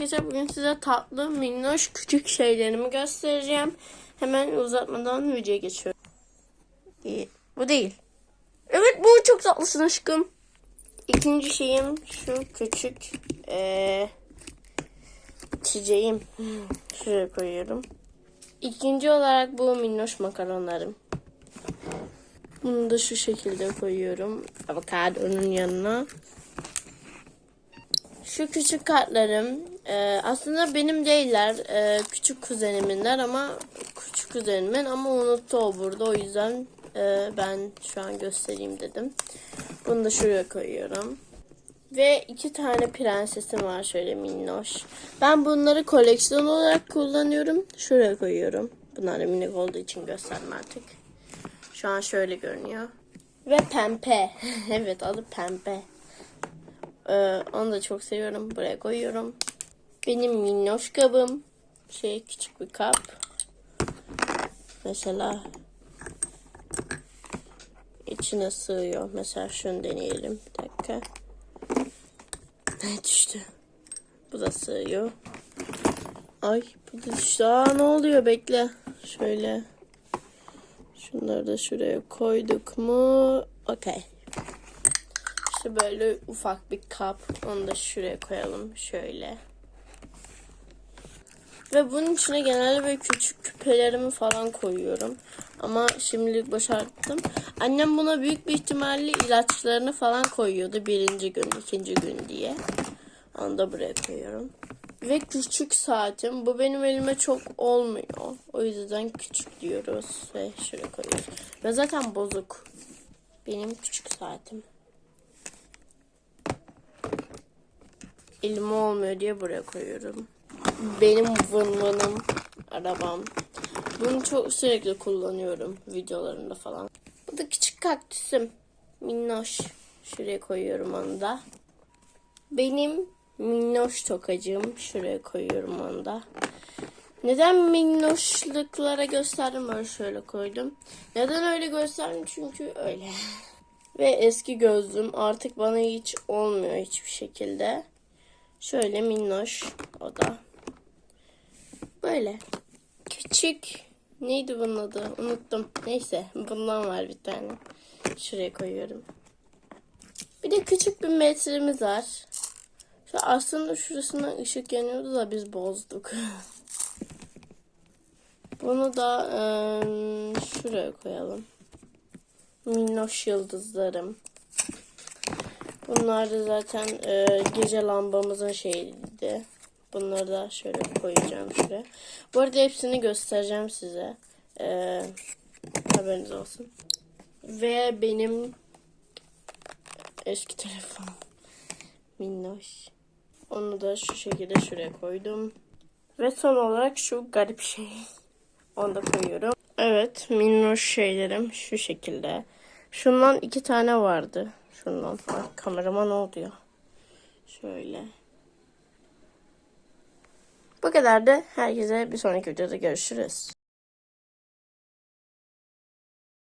Arkadaşlar bugün size tatlı, minnoş, küçük şeylerimi göstereceğim. Hemen uzatmadan videoya geçiyorum. İyi, bu değil. Evet bu çok tatlısın aşkım. İkinci şeyim şu küçük ee, çiçeğim. Şuraya koyuyorum. İkinci olarak bu minnoş makaronlarım. Bunu da şu şekilde koyuyorum. Avokadonun yanına. Şu küçük kartlarım e, aslında benim değiller. E, küçük kuzeniminler ama küçük kuzenimin ama unuttu o burada. O yüzden e, ben şu an göstereyim dedim. Bunu da şuraya koyuyorum. Ve iki tane prensesim var şöyle minnoş. Ben bunları koleksiyon olarak kullanıyorum. Şuraya koyuyorum. Bunlar da minik olduğu için göstermem artık. Şu an şöyle görünüyor. Ve pembe. evet adı pembe. Ee, onu da çok seviyorum. Buraya koyuyorum. Benim minnoş kabım. Şey küçük bir kap. Mesela içine sığıyor. Mesela şunu deneyelim. Bir dakika. Ne düştü? Bu da sığıyor. Ay bu da düştü. Aa ne oluyor? Bekle. Şöyle. Şunları da şuraya koyduk mu? Okey. İşte böyle ufak bir kap. Onu da şuraya koyalım. Şöyle. Ve bunun içine genelde böyle küçük küpelerimi falan koyuyorum. Ama şimdilik boşalttım. Annem buna büyük bir ihtimalle ilaçlarını falan koyuyordu. Birinci gün, ikinci gün diye. Onu da buraya koyuyorum. Ve küçük saatim. Bu benim elime çok olmuyor. O yüzden küçük diyoruz. Ve şuraya koyuyoruz. Ve zaten bozuk. Benim küçük saatim. elime olmuyor diye buraya koyuyorum. Benim vın vınım arabam. Bunu çok sürekli kullanıyorum videolarında falan. Bu da küçük kaktüsüm. Minnoş. Şuraya koyuyorum onu da. Benim minnoş tokacığım. Şuraya koyuyorum onu da. Neden minnoşluklara gösterdim böyle şöyle koydum. Neden öyle gösterdim? Çünkü öyle. Ve eski gözlüğüm artık bana hiç olmuyor hiçbir şekilde. Şöyle minnoş o da. Böyle. Küçük. Neydi bunun adı? Unuttum. Neyse bundan var bir tane. Şuraya koyuyorum. Bir de küçük bir metremiz var. Şu aslında şurasına ışık yanıyordu da biz bozduk. Bunu da ıı, şuraya koyalım. Minnoş yıldızlarım. Bunlar da zaten e, gece lambamızın şeyiydi. Bunları da şöyle koyacağım şuraya. Bu arada hepsini göstereceğim size. E, haberiniz olsun. Ve benim eski telefon. Minnoş. Onu da şu şekilde şuraya koydum. Ve son olarak şu garip şey. Onu da koyuyorum. Evet minnoş şeylerim şu şekilde. Şundan iki tane vardı. Şundan falan. Kameraman oluyor. Şöyle. Kadar da herkese bir sonraki videoda görüşürüz.